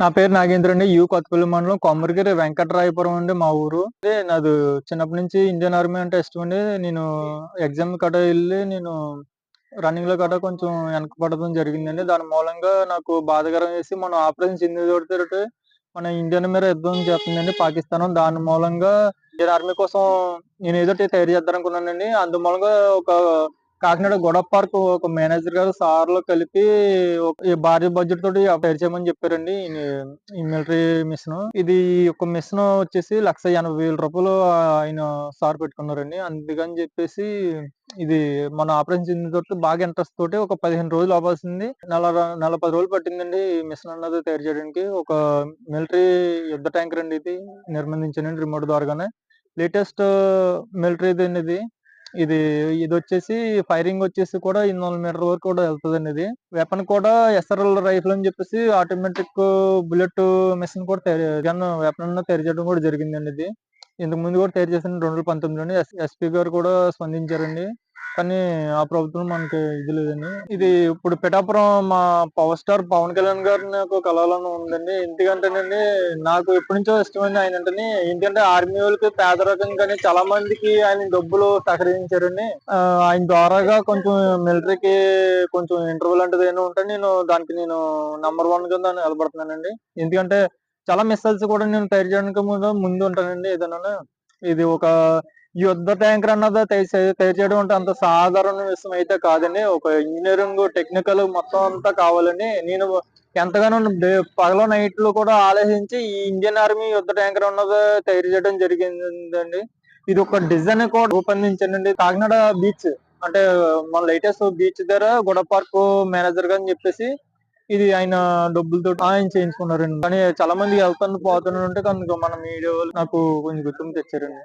నా పేరు నాగేంద్ర అండి. యు కొత్తపల్లి మండలం కొమ్మరిగిరి వెంకటరాయపురం అండి మా ఊరు. అంటే నాది చిన్నప్పటి నుంచి ఇండియన్ ఆర్మీ అంటే ఇష్టం అండి. నేను ఎగ్జామ్ కట వెళ్ళి నేను రన్నింగ్లో కట కొంచెం వెనకపడడం జరిగిందండి. దాని మూలంగా నాకు బాధకరం వేసి మనం ఆపరేషన్ సింధు తోటి మన ఇండియన్ మీద యుద్ధం చేస్తుందండి పాకిస్తాన్. దాని మూలంగా ఇండియన్ ఆర్మీ కోసం నేను ఏదో తయారు చేద్దాం అనుకున్నానండి. అందు మూలంగా ఒక కాకినాడ గొడవ పార్క్ ఒక మేనేజర్ గారు సార్లు కలిపి ఈ భారీ బడ్జెట్ తోటి తయారు చేయమని చెప్పారండి. ఈ- మిలిటరీ మిషన్. ఇది ఒక మిషన్ వచ్చేసి లక్ష ఎనభై వేల రూపాయలు ఆయన సార్ పెట్టుకున్నారండి. అందుకని చెప్పేసి ఇది మన ఆపరేషన్ చెందిన తోటి బాగా ఇంట్రెస్ట్ తోటి ఒక పదిహేను రోజులు అవ్వాల్సింది. నెల నెల పది రోజులు పట్టిందండి ఈ మిషన్ అన్నది తయారు చేయడానికి. ఒక మిలిటరీ యుద్ధ ట్యాంకర్ అండి ఇది. నిర్బంధించానండి రిమోట్ ద్వారాగానే. లేటెస్ట్ మిలిటరీ అండి ఇది. ఇది ఇది వచ్చేసి ఫైరింగ్ వచ్చేసి కూడా ఎనిమిది వందల మీటర్ వరకు కూడా వెళ్తుందండి ఇది. వెపన్ కూడా ఎస్ఆర్ఎల్ రైఫిల్ అని చెప్పేసి ఆటోమేటిక్ బుల్లెట్ మిషన్ కూడా గన్ వెపన్ తయారు చేయడం కూడా జరిగిందండి ఇది. ఇంతకు ముందు కూడా తయారు చేసిన రెండు వేల పంతొమ్మిదిలోని ఎస్పీ గారు కూడా స్పందించారండి. కానీ ఆ ప్రభుత్వం మనకి ఇది లేదండి. ఇది ఇప్పుడు పిఠాపురం మా పవర్ స్టార్ పవన్ కళ్యాణ్ గారు నాకు కలవాలని ఉందండి. ఎందుకంటేనండి నాకు ఎప్పటి నుంచో ఇష్టమైంది ఆయన అంటే ఏంటంటే ఆర్మీ వాళ్ళకి పేదరికం కానీ చాలా మందికి ఆయన డబ్బులు సహకరించారండి. ఆయన ద్వారాగా కొంచెం మిలిటరీకి కొంచెం ఇంటర్వ్యూ లాంటిది ఏమైనా ఉంటే నేను దానికి నేను నంబర్ వన్ కింద నిలబడుతున్నానండి. ఎందుకంటే చాలా మిస్సైల్స్ కూడా నేను తయారు చేయడానికి ముందు ముందు ఉంటానండి ఏదైనా ఇది ఒక యుద్ధ ట్యాంకర్ అన్నది తయారు చేయడం అంటే అంత సాధారణ విషయం అయితే కాదండి. ఒక ఇంజనీరింగ్ టెక్నికల్ మొత్తం అంతా కావాలండి. నేను ఎంతగానో పగల నైట్ నైట్లు కూడా ఆలోచించి ఈ ఇండియన్ ఆర్మీ యుద్ధ ట్యాంకర్ అన్నది తయారు చేయడం జరిగిందండి. ఇది ఒక డిజైన్ కూడా రూపొందించానండి. కాకినాడ బీచ్ అంటే మన లేటెస్ట్ బీచ్ దగ్గర గొడవ పార్క్ మేనేజర్గా అని చెప్పేసి ఇది ఆయన డబ్బులతో ఆయన చేయించుకున్నారండి. కానీ చాలా మంది వెళ్తాను పోతాను అంటే కనుక మన మీడియా వాళ్ళు నాకు కొంచెం గుర్తింపు తెచ్చారండి.